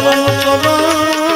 પાવન પવન